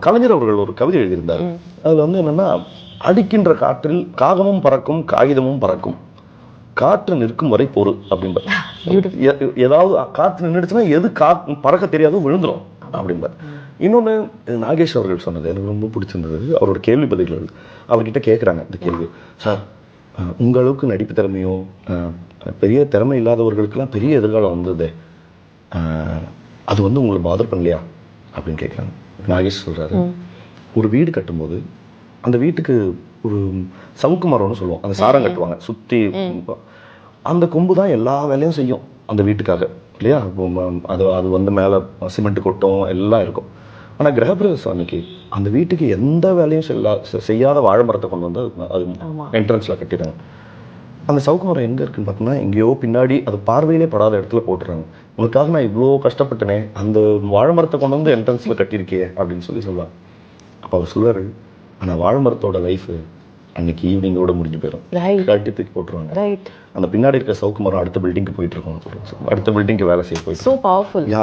கலைஞர் அவர்கள் ஒரு கவிதை எழுதியிருந்தார். அதுல வந்து என்னன்னா அடிக்கின்ற காற்றில் காகமும் பறக்கும் காகிதமும் பறக்கும். காற்று நிற்கும் வரை பொறு அப்படிம்பார். எ- ஏதாவது காற்று நின்றுச்சுன்னா எது கா பறக்க தெரியாதோ விழுந்துரும் அப்படிம்பார். இன்னொன்று நாகேஷ் அவர்கள் சொன்னது எனக்கு ரொம்ப பிடிச்சிருந்தது. அவரோட கேள்வி பதில்கள் அவர்கிட்ட கேட்குறாங்க இந்த கேள்வி. சார் அஹ், உங்க அளவுக்கு நடிப்பு திறமையோ பெரிய திறமை இல்லாதவர்களுக்கெல்லாம் பெரிய எதிர்காலம் வந்தது. அது வந்து உங்களை பாதர் பண்ணலையா? அப்படின்னு கேட்குறாங்க. நாகேஷ் சொல்றாரு. ஒரு வீடு கட்டும்போது அந்த வீட்டுக்கு ஒரு சவுக்கு மரம்னு சொல்லுவோம். அந்த சாரம் கட்டுவாங்க. சுற்றி அந்த கொம்பு தான் எல்லா வேலையும் செய்யும் அந்த வீட்டுக்காக. இல்லையா? அது அது வந்து மேலே சிமெண்ட் கொட்டும் எல்லாம் இருக்கும். ஆனால் கிரகபிரவேச சுவாமிக்கு அந்த வீட்டுக்கு எந்த வேலையும் செய்யாத வாழை மரத்தை கொண்டு வந்து அது-. என்ட்ரன்ஸில் கட்டிடுறாங்க. அந்த சவுக்கு மரம் எங்கே இருக்குன்னு பார்த்தோம்னா எங்கேயோ பின்னாடி அது பார்வையிலே படாத இடத்துல போட்டுறாங்க. உனக்காக நான் இவ்வளோ கஷ்டப்பட்டனே அந்த வாழை மரத்தை கொண்டு வந்து என்ட்ரன்ஸில் கட்டியிருக்கியே அப்படின்னு சொல்லி சொல்லுவாங்க அப்போ அவர் சொல்லுவார் ஆனால் வாழை மரத்தோட லைஃப் அன்னைக்கு ஈவினிங்கோட முடிஞ்சு போயிடும் கட்டி தூக்கி போட்டுருவாங்க. அந்த பின்னாடி இருக்க சவுக்கு மரம் அடுத்த பில்டிங்க்கு போயிட்டு இருக்கோம் அடுத்த பில்டிங்க்கு வேலை செய்ய போயிட்டு ஸோ பவர்ஃபுல் யா